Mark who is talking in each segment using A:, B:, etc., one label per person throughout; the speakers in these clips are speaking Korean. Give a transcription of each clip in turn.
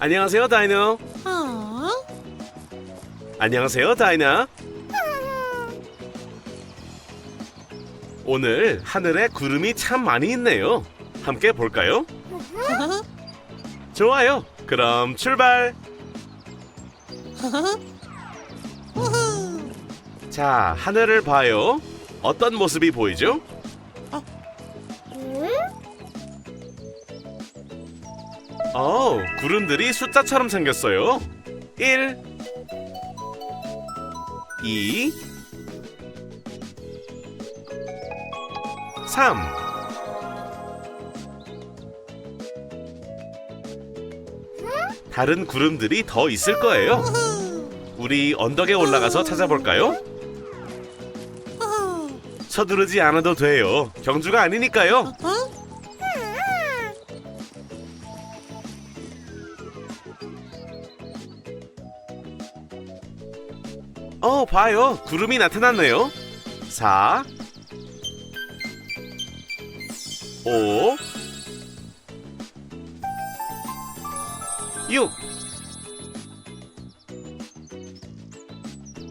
A: 안녕하세요, 다이너.
B: 어?
A: 안녕하세요, 다이나. 오늘 하늘에 구름이 참 많이 있네요. 함께 볼까요?
B: 어?
A: 좋아요. 그럼 출발. 자, 하늘을 봐요. 어떤 모습이 보이죠? 어, 구름들이 숫자처럼 생겼어요. 1 2 3 다른 구름들이 더 있을 거예요. 우리 언덕에 올라가서 찾아볼까요? 서두르지 않아도 돼요. 경주가 아니니까요. 봐요. 구름이 나타났네요. 4 5 6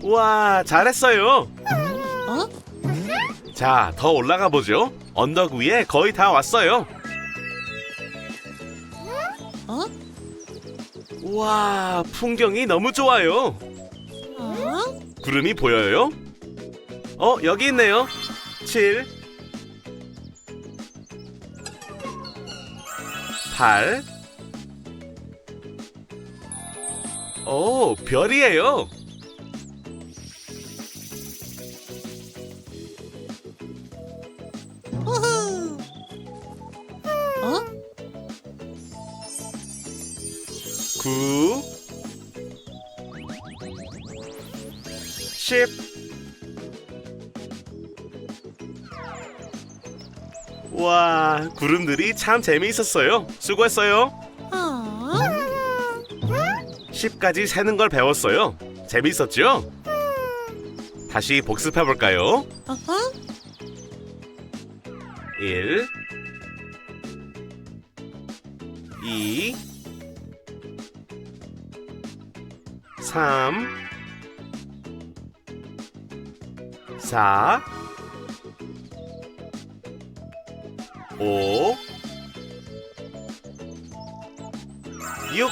A: 우와, 잘했어요.
B: 어?
A: 자, 더 올라가 보죠. 언덕 위에 거의 다 왔어요.
B: 어?
A: 우와, 풍경이 너무 좋아요.
B: 어?
A: 구름이 보여요? 어, 여기 있네요. 7 8 오, 별이에요. 구름들이 참 재미있었어요. 수고했어요.
B: 어?
A: 10까지 세는 걸 배웠어요. 재미있었죠? 다시 복습해 볼까요?
B: 어허?
A: 1 2 3 4 5 6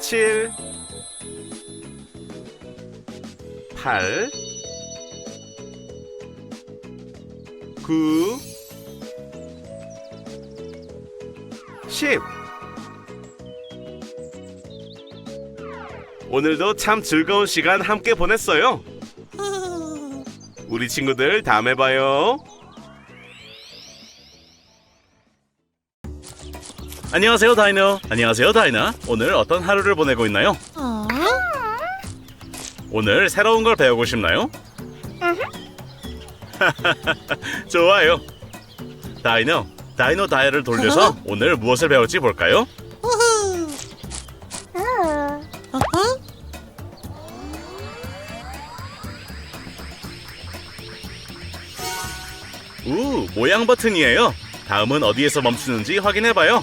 A: 7 8 9 10 오늘도 참 즐거운 시간 함께 보냈어요. 우리 친구들 다음에 봐요. 안녕하세요 다이너. 안녕하세요 다이나. 오늘 어떤 하루를 보내고 있나요?
B: 어?
A: 오늘 새로운 걸 배우고 싶나요? 좋아요. 다이너, 다이노 다이얼을 돌려서 오늘 무엇을 배울지 볼까요? 모양 버튼이에요. 다음은 어디에서 멈추는지 확인해봐요.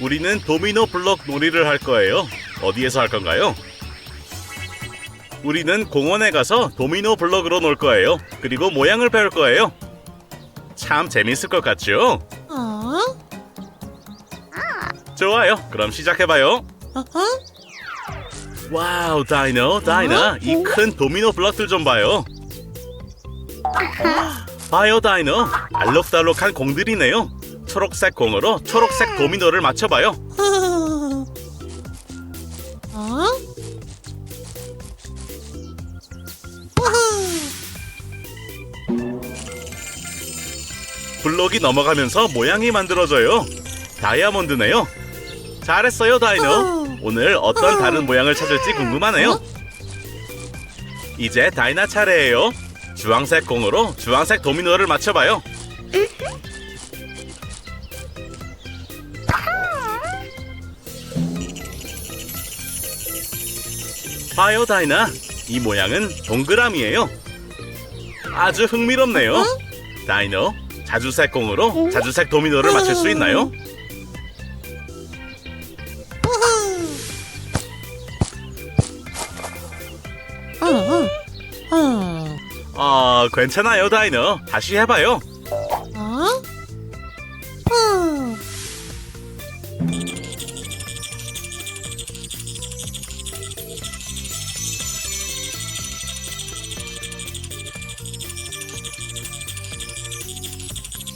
A: 우리는 도미노 블록 놀이를 할 거예요. 어디에서 할 건가요? 우리는 공원에 가서 도미노 블록으로 놀 거예요. 그리고 모양을 배울 거예요. 참 재밌을 것 같죠?
B: 어?
A: 좋아요. 그럼 시작해봐요.
B: 어허?
A: 와우, 다이노, 다이나, 이 큰 도미노 블럭들 좀 봐요. 다이노. 알록달록한 공들이네요. 초록색 공으로 초록색 도미노를 맞춰봐요.
B: 어?
A: 블록이 넘어가면서 모양이 만들어져요. 다이아몬드네요. 잘했어요, 다이노.
B: 어.
A: 오늘 어떤 다른 모양을 찾을지 궁금하네요.
B: 어?
A: 이제 다이나 차례예요. 주황색 공으로 주황색 도미노를 맞춰봐요. 봐요, 다이나. 이 모양은 동그라미예요. 아주 흥미롭네요.
B: 어?
A: 다이노, 자주색 공으로 자주색 도미노를 맞출 수 있나요? 아, 괜찮아요, 다이너. 다시 해봐요.
B: 어, 어.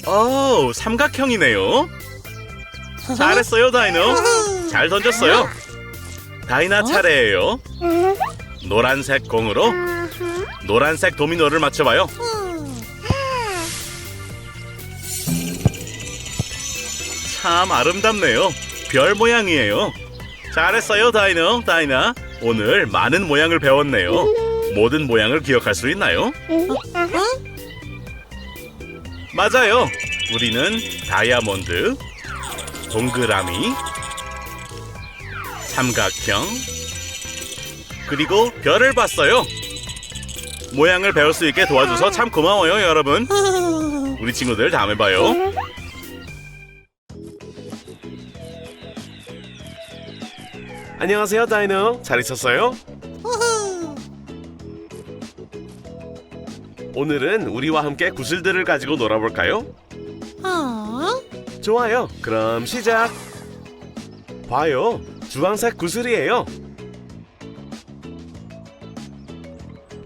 A: 오, 삼각형이네요. 잘했어요, 다이너. 잘 던졌어요. 다이나 차례예요. 노란색 공으로 노란색 도미노를 맞춰봐요. 참 아름답네요. 별 모양이에요. 잘했어요, 다이너, 다이나. 오늘 많은 모양을 배웠네요. 모든 모양을 기억할 수 있나요? 맞아요. 우리는 다이아몬드, 동그라미, 삼각형, 그리고 별을 봤어요. 모양을 배울 수 있게 도와줘서 참 고마워요, 여러분. 우리 친구들 다음에 봐요. 안녕하세요, 다이너. 잘 있었어요? 오늘은 우리와 함께 구슬들을 가지고 놀아볼까요?
B: 어,
A: 좋아요. 그럼 시작. 봐요. 주황색 구슬이에요.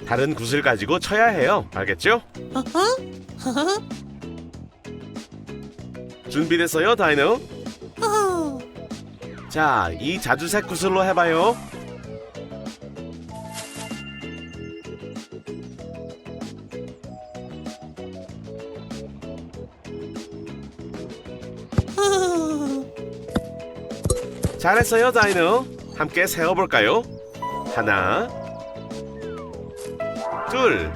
A: 다른 구슬 가지고 쳐야 해요. 알겠죠? 준비됐어요, 다이노? 자, 이 자주색 구슬로 해봐요. 잘했어요, 다이노. 함께 세어볼까요? 하나, 둘,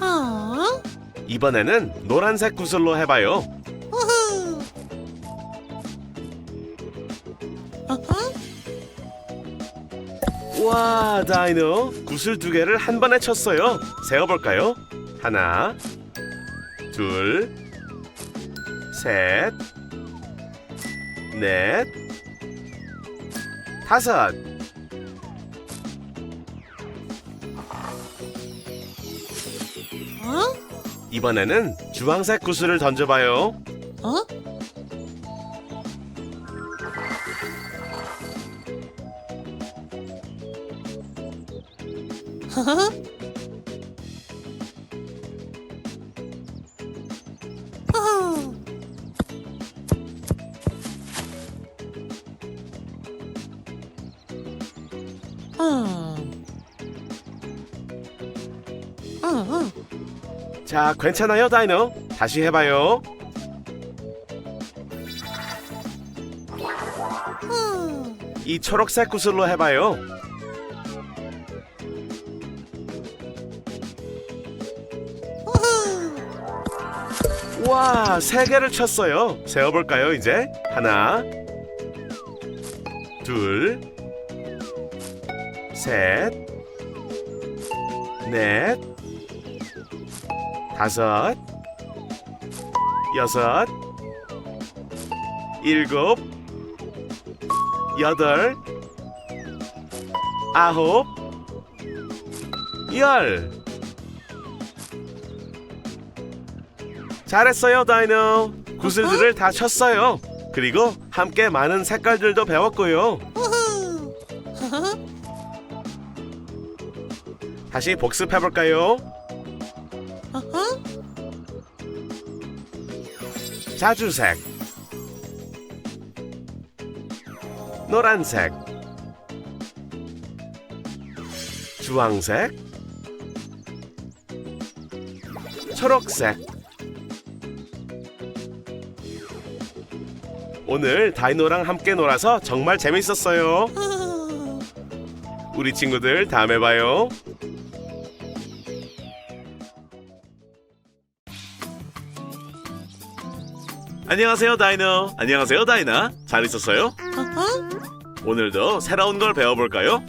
B: 어,
A: 이번에는 노란색 구슬로 해봐요. 와, 다이노. 구슬 두 개를 한 번에 쳤어요. 세어볼까요? 하나, 둘, 셋, 넷, 다섯.
B: 어,
A: 이번에는 주황색 구슬을 던져봐요.
B: 어?
A: 자, 괜찮아요, 다이노. 다시 해봐요. 이 초록색 구슬로 해봐요. 와, 세 개를 쳤어요. 세어볼까요, 이제? 하나, 둘, 셋, 넷, 다섯, 여섯, 일곱, 여덟, 아홉, 열. 잘했어요, 다이노. 구슬들을 다 쳤어요. 그리고 함께 많은 색깔들도 배웠고요. 다시 복습해볼까요? 자주색, 노란색, 주황색, 초록색. 오늘 다이노랑 함께 놀아서 정말 재밌었어요. 우리 친구들 다음에 봐요. 안녕하세요, 다이노. 안녕하세요, 다이나. 잘 있었어요? 오늘도 새로운 걸 배워볼까요?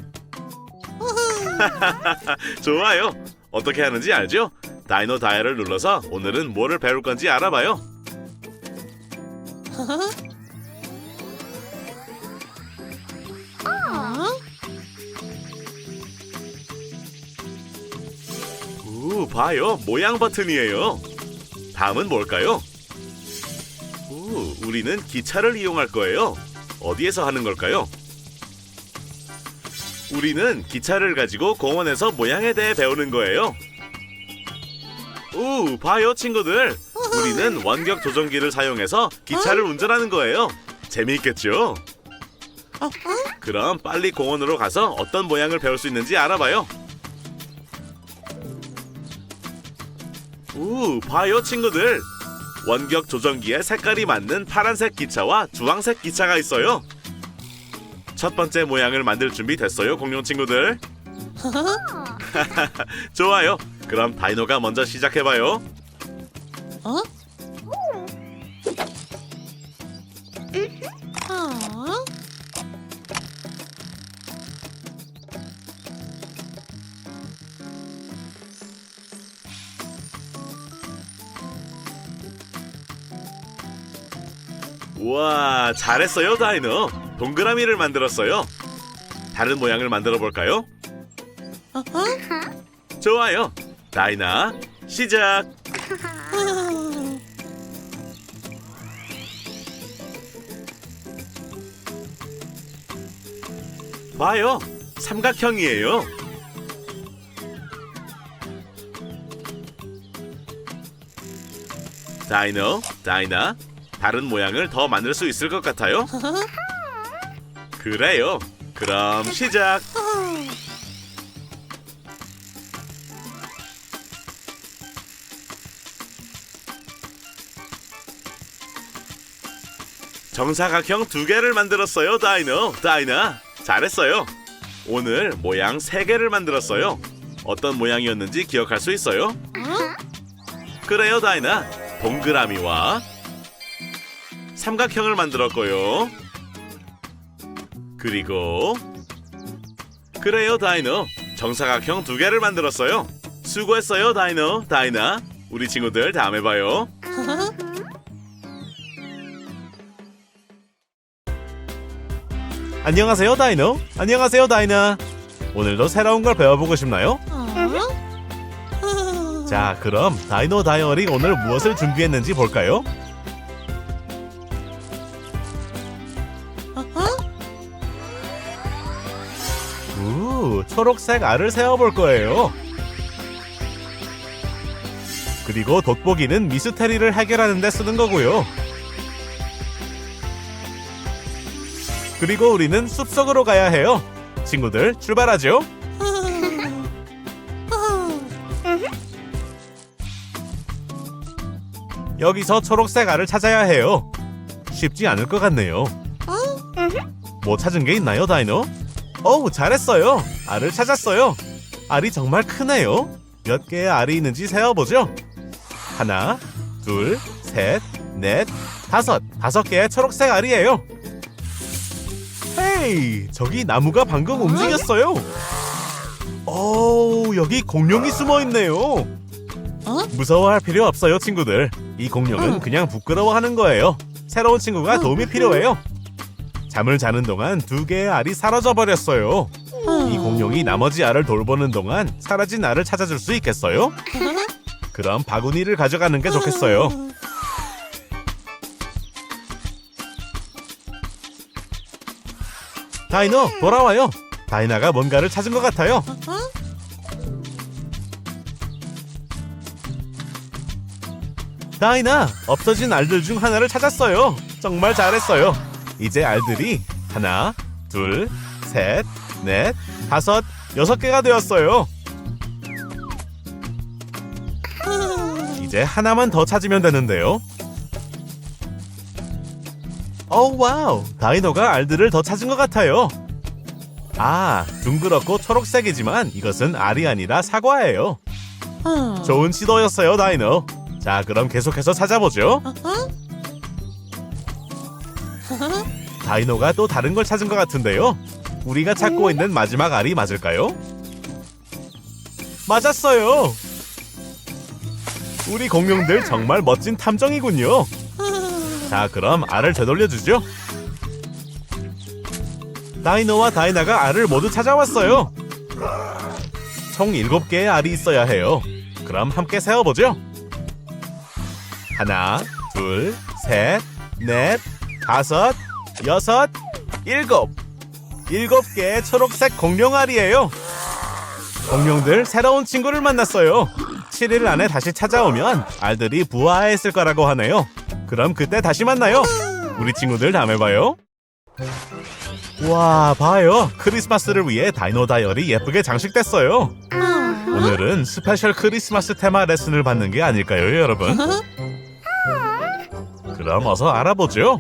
A: 좋아요. 어떻게 하는지 알죠? 다이노 다이얼을 눌러서 오늘은 뭐를 배울 건지 알아봐요.
B: 어?
A: 우, 봐요. 모양 버튼이에요. 다음은 뭘까요? 우, 우리는 기차를 이용할 거예요. 어디에서 하는 걸까요? 우리는 기차를 가지고 공원에서 모양에 대해 배우는 거예요. 우, 봐요, 친구들. 우리는 원격 조종기를 사용해서 기차를 운전하는 거예요. 재미있겠죠?
B: 어?
A: 그럼 빨리 공원으로 가서 어떤 모양을 배울 수 있는지 알아봐요. 우, 봐요, 친구들. 원격 조정기에 색깔이 맞는 파란색 기차와 주황색 기차가 있어요. 첫 번째 모양을 만들 준비 됐어요, 공룡 친구들. 좋아요. 그럼 다이노가 먼저 시작해봐요.
B: 어? 어?
A: 우와, 잘했어요, 다이노. 동그라미를 만들었어요. 다른 모양을 만들어 볼까요?
B: 어?
A: 좋아요. 다이나, 시작. 봐요. 삼각형이에요. 다이노, 다이나, 다른 모양을 더 만들 수 있을 것 같아요? 그래요. 그럼 시작. 정사각형 두 개를 만들었어요, 다이노. 다이나, 잘했어요. 오늘 모양 세 개를 만들었어요. 어떤 모양이었는지 기억할 수 있어요?
B: 어?
A: 그래요, 다이나. 동그라미와 삼각형을 만들었고요. 그리고 그래요, 다이노. 정사각형 두 개를 만들었어요. 수고했어요, 다이노. 다이나. 우리 친구들 다음에 봐요. 안녕하세요, 다이노. 안녕하세요, 다이나. 오늘도 새로운 걸 배워보고 싶나요?
B: 어?
A: 자, 그럼 다이노 다이어리 오늘 무엇을 준비했는지 볼까요? 초록색 알을 세어볼 거예요. 그리고 돋보기는 미스테리를 해결하는 데 쓰는 거고요. 그리고 우리는 숲속으로 가야 해요. 친구들, 출발하죠. 여기서 초록색 알을 찾아야 해요. 쉽지 않을 것 같네요. 뭐 찾은 게 있나요, 다이노? 어우, 잘했어요. 알을 찾았어요. 알이 정말 크네요. 몇 개의 알이 있는지 세어보죠. 하나, 둘, 셋, 넷, 다섯. 다섯 개의 초록색 알이에요. 헤이, 저기 나무가 방금 움직였어요. 오, 여기 공룡이 숨어 있네요.
B: 어?
A: 무서워할 필요 없어요, 친구들. 이 공룡은
B: 응.
A: 그냥 부끄러워하는 거예요. 새로운 친구가 도움이 필요해요. 잠을 자는 동안 두 개의 알이 사라져 버렸어요. 이 공룡이 나머지 알을 돌보는 동안 사라진 알을 찾아줄 수 있겠어요? 그럼 바구니를 가져가는 게 좋겠어요. 다이노, 돌아와요. 다이나가 뭔가를 찾은 것 같아요. 다이나, 없어진 알들 중 하나를 찾았어요. 정말 잘했어요. 이제 알들이 하나, 둘, 셋, 넷, 다섯, 여섯 개가 되었어요. 이제 하나만 더 찾으면 되는데요. 오 와우, 다이노가 알들을 더 찾은 것 같아요. 아, 둥그렇고 초록색이지만 이것은 알이 아니라 사과예요. 좋은 시도였어요, 다이노. 자, 그럼 계속해서 찾아보죠. 다이노가 또 다른 걸 찾은 것 같은데요. 우리가 찾고 있는 마지막 알이 맞을까요? 맞았어요. 우리 공룡들 정말 멋진 탐정이군요. 자, 그럼 알을 되돌려 주죠. 다이노와 다이나가 알을 모두 찾아왔어요. 총 7개의 알이 있어야 해요. 그럼 함께 세어 보죠. 하나, 둘, 셋, 넷, 다섯, 여섯, 일곱. 일곱 개의 초록색 공룡 알이에요. 공룡들 새로운 친구를 만났어요. 7일 안에 다시 찾아오면 알들이 부화했을 거라고 하네요. 그럼 그때 다시 만나요. 우리 친구들 다음에 봐요. 와, 봐요. 크리스마스를 위해 다이노 다이어리 예쁘게 장식됐어요. 오늘은 스페셜 크리스마스 테마 레슨을 받는 게 아닐까요, 여러분? 그럼 어서 알아보죠.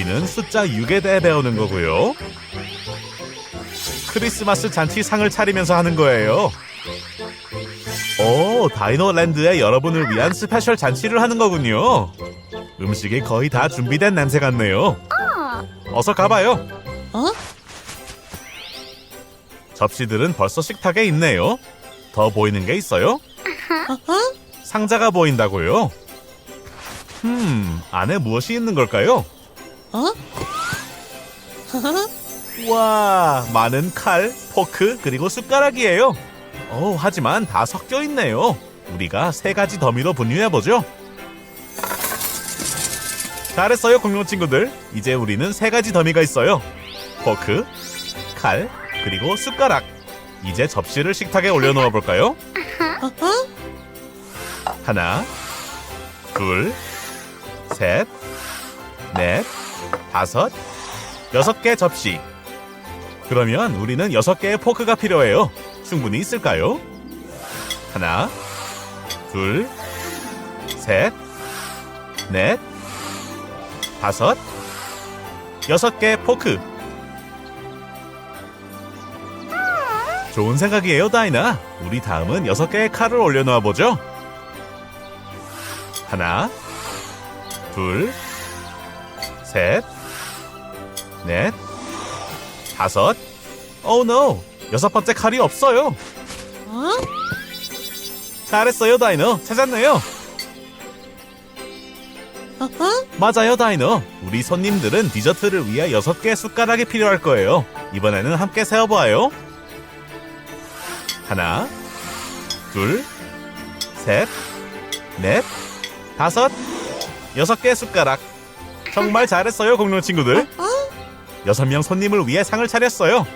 A: 우리는 숫자 6에 대해 배우는 거고요. 크리스마스 잔치 상을 차리면서 하는 거예요. 오, 다이노랜드에 여러분을 위한 스페셜 잔치를 하는 거군요. 음식이 거의 다 준비된 냄새 같네요. 어서 가봐요.
B: 어?
A: 접시들은 벌써 식탁에 있네요. 더 보이는 게 있어요? 상자가 보인다고요? 음, 안에 무엇이 있는 걸까요?
B: 어?
A: 와, 많은 칼, 포크, 그리고 숟가락이에요. 어, 하지만 다 섞여 있네요. 우리가 세 가지 더미로 분류해 보죠. 잘했어요, 공룡 친구들. 이제 우리는 세 가지 더미가 있어요. 포크, 칼, 그리고 숟가락. 이제 접시를 식탁에 올려놓아 볼까요? 하나, 둘, 셋, 넷, 다섯, 여섯 개 접시. 그러면 우리는 여섯 개의 포크가 필요해요. 충분히 있을까요? 하나, 둘, 셋, 넷, 다섯, 여섯 개의 포크. 좋은 생각이에요, 다이나. 우리 다음은 여섯 개의 칼을 올려놓아 보죠. 하나, 둘, 셋, 넷, 다섯. 오 노. 여섯 번째 칼이 없어요.
B: 어?
A: 잘했어요, 다이너. 찾았네요.
B: 어허?
A: 맞아요, 다이너. 우리 손님들은 디저트를 위해 여섯 개의 숟가락이 필요할 거예요. 이번에는 함께 세어보아요. 하나, 둘, 셋, 넷, 다섯, 여섯 개의 숟가락. 정말 잘했어요, 공룡 친구들.
B: 어?
A: 여섯 명 손님을 위해 상을 차렸어요.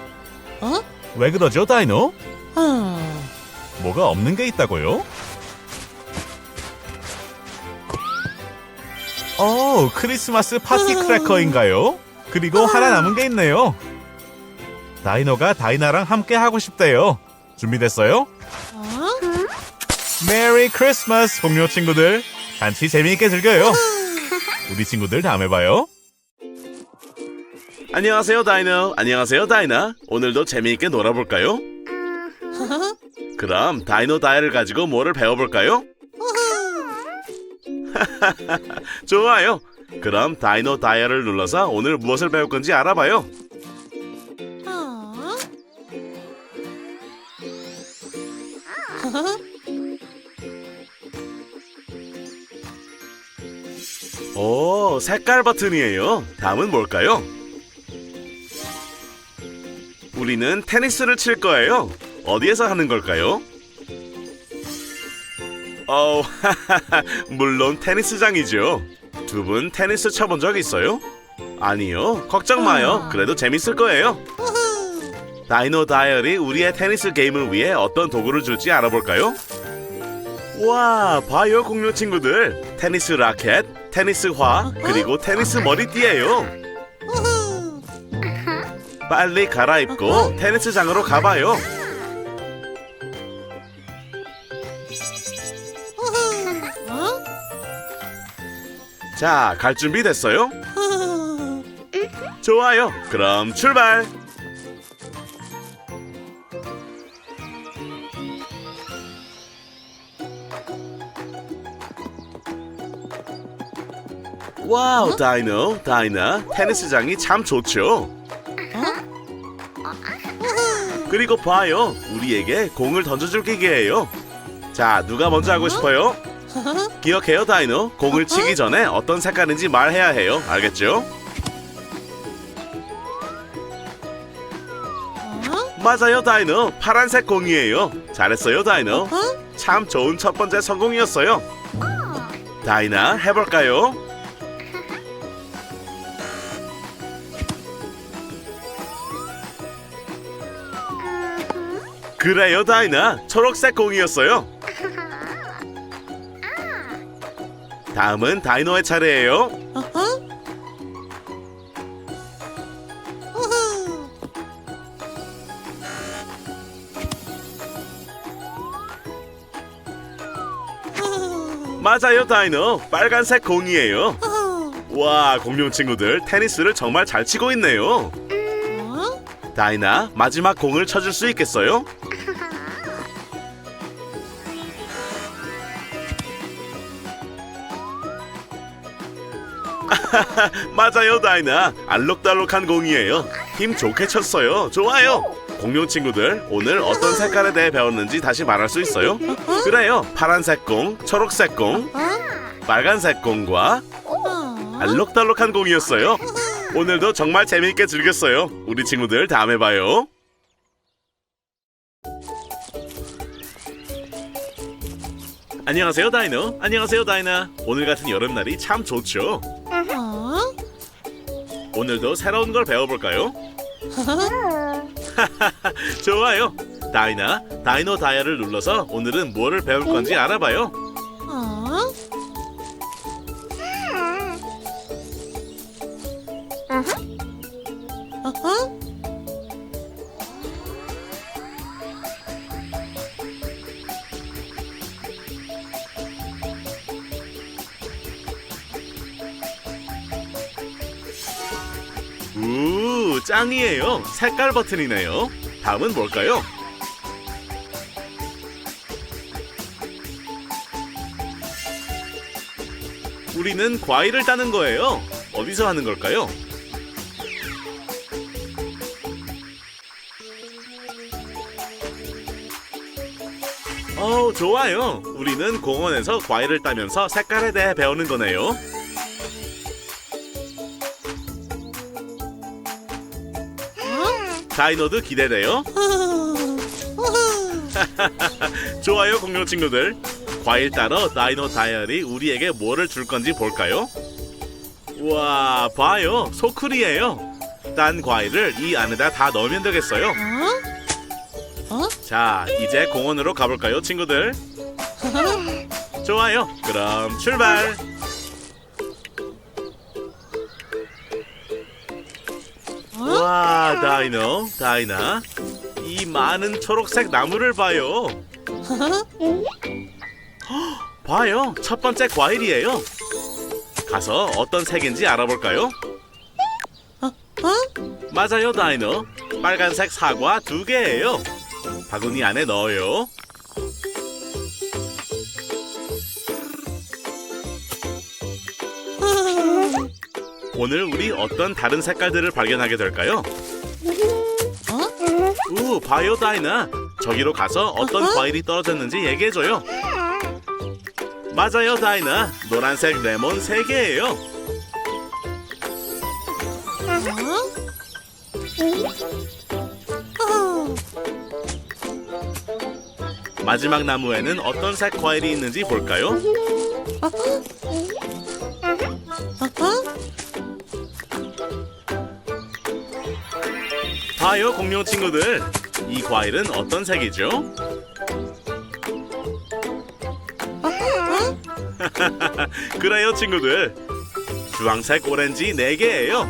B: 어?
A: 왜 그러죠, 다이노?
B: 어?
A: 뭐가 없는 게 있다고요? 어, 크리스마스 파티 크래커인가요? 그리고 하나 남은 게 있네요. 다이노가 다이나랑 함께 하고 싶대요. 준비됐어요?
B: 어?
A: 메리 크리스마스 공룡 친구들. 잔치 재미있게 즐겨요. 우리 친구들 다음에 봐요. 안녕하세요, 다이노. 안녕하세요, 다이나. 오늘도 재미있게 놀아볼까요? 그럼 다이노 다이를 가지고 뭐를 배워볼까요? 좋아요. 그럼 다이노 다이얼을 눌러서 오늘 무엇을 배울 건지 알아봐요.
B: 어?
A: 오, 색깔 버튼이에요. 다음은 뭘까요? 우리는 테니스를 칠 거예요. 어디에서 하는 걸까요? 어, 물론 테니스장이죠. 두 분 테니스 쳐본 적 있어요? 아니요. 걱정 마요. 그래도 재밌을 거예요. 다이노 다이얼이 우리의 테니스 게임을 위해 어떤 도구를 줄지 알아볼까요? 와, 봐요 공룡 친구들. 테니스 라켓, 테니스 화, 그리고 테니스 머리띠예요. 빨리 갈아입고 테니스장으로 가봐요.
B: 어?
A: 자, 갈 준비 됐어요? 좋아요. 그럼 출발. 와우, 다이노, 다이나, 테니스장이 참 좋죠. 그리고 봐요, 우리에게 공을 던져줄 기계예요. 자, 누가 먼저 하고 싶어요? 기억해요, 다이노. 공을 치기 전에 어떤 색깔인지 말해야 해요. 알겠죠? 맞아요, 다이노. 파란색 공이에요. 잘했어요, 다이노. 참 좋은 첫 번째 성공이었어요. 다이나, 해볼까요? 그래요, 다이나. 초록색 공이었어요. 다음은 다이노의 차례예요. 맞아요, 다이노. 빨간색 공이에요. 와, 공룡 친구들 테니스를 정말 잘 치고 있네요. 다이나, 마지막 공을 쳐줄 수 있겠어요? 맞아요, 다이나. 알록달록한 공이에요. 힘 좋게 쳤어요. 좋아요. 공룡 친구들, 오늘 어떤 색깔에 대해 배웠는지 다시 말할 수 있어요? 그래요. 파란색 공, 초록색 공, 빨간색 공과 알록달록한 공이었어요. 오늘도 정말 재미있게 즐겼어요. 우리 친구들 다음에 봐요. 안녕하세요, 다이노. 안녕하세요, 다이나. 오늘 같은 여름날이 참 좋죠. 오늘도 새로운 걸 배워볼까요? 좋아요. 다이나, 다이노 다이아를 눌러서 오늘은 뭐를 배울 건지 알아봐요. 짱이에요. 색깔 버튼이네요. 다음은 뭘까요? 우리는 과일을 따는 거예요. 어디서 하는 걸까요? 어, 좋아요. 우리는 공원에서 과일을 따면서 색깔에 대해 배우는 거네요. 다이노도 기대돼요. 좋아요, 공룡 친구들. 과일 따러 다이노 다이얼이 우리에게 뭐를 줄 건지 볼까요? 와, 봐요. 소쿨이에요. 딴 과일을 이 안에다 다 넣으면 되겠어요. 자, 이제 공원으로 가볼까요, 친구들? 좋아요. 그럼 출발. 와, 다이노, 다이나. 이 많은 초록색 나무를 봐요. 봐요. 첫 번째 과일이에요. 가서 어떤 색인지 알아볼까요? 맞아요, 다이노. 빨간색 사과 두 개예요. 바구니 안에 넣어요. 오늘 우리 어떤 다른 색깔들을 발견하게 될까요? 우, 바이오 다이나. 저기로 가서 어떤
B: 어허.
A: 과일이 떨어졌는지 얘기해줘요. 맞아요, 다이나. 노란색 레몬 세개예요 마지막 나무에는 어떤 색 과일이 있는지 볼까요? 봐요, 공룡 친구들. 이 과일은 어떤 색이죠? 그래요, 친구들. 주황색 오렌지 네개예요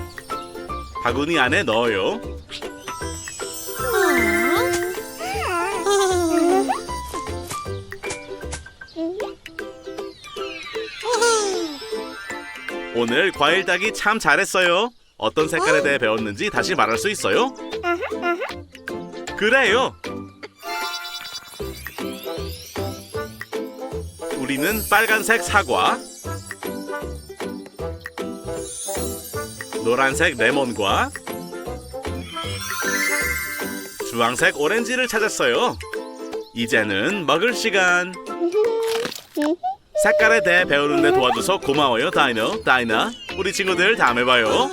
A: 바구니 안에 넣어요. 오늘 과일 따기 참 잘했어요. 어떤 색깔에 대해 배웠는지 다시 말할 수 있어요? 그래요. 우리는 빨간색 사과, 노란색 레몬과 주황색 오렌지를 찾았어요. 이제는 먹을 시간. 색깔에 대해 배우는데 도와줘서 고마워요, 다이노. 다이나, 우리 친구들 다음에 봐요.